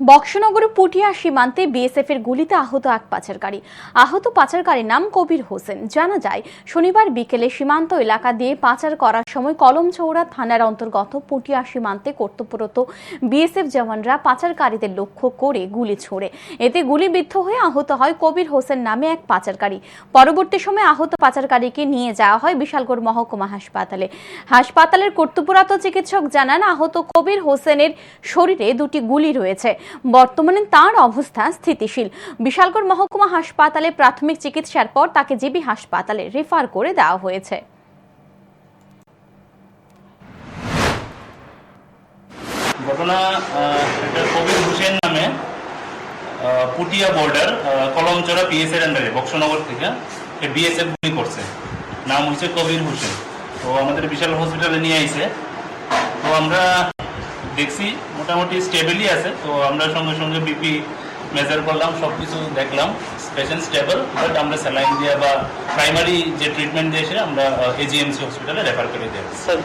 বক্সনগরের পুটিয়া সীমান্তে বিএসএফ এর গুলিতে আহত এক পাচারকারী। আহত পাচারকারীর নাম কবির হোসেন। জানা যায়, শনিবার বিকেলে সীমান্ত এলাকা দিয়ে পাচার করার সময় কলমচৌড়া থানার অন্তর্গত পুটিয়া সীমান্তে কর্তব্যরত বিএসএফ জওয়ানরা পাচারকারীদের লক্ষ্য করে গুলি ছোড়ে। এতে গুলিবিদ্ধ হয়ে আহত হয় কবির হোসেন নামে এক পাচারকারী। পরবর্তী সময়ে আহত পাচারকারীকে নিয়ে যাওয়া হয় বিশালগড় মহকুমা হাসপাতালে। হাসপাতালের কর্তব্যরত চিকিৎসক জানান, আহত কবির হোসেনের শরীরে দুটি গুলি রয়েছে। বর্তমানে তার অবস্থা স্থিতিশীল। বিশালগড় মহকুমা হাসপাতালে প্রাথমিক চিকিৎসার পর তাকে জিবি হাসপাতালে রেফার করে দেওয়া হয়েছে। ঘটনা একটা কবির হোসেন নামে পুটিয়া বর্ডার কলমচড়া পিএস এর আন্ডারে বক্সনগর থেকে। বিএসএফ গুলি করছে। নাম হচ্ছে কবির হোসেন। তো আমাদের বিশাল হসপিটালে নিয়ে আইছে। তো আমরা দেখছি, মোটামুটি স্টেবলই আছে। তো আমরা সঙ্গে সঙ্গে বিপি মেজার করলাম সব কিছু দেখলাম। পেশেন্ট স্টেবল বাট আমরা স্যালাইন দিয়ে বা প্রাইমারি যে ট্রিটমেন্ট দিয়েছে, আমরা এজিএমসি হসপিটালে রেফার করে দিয়েছি। স্যার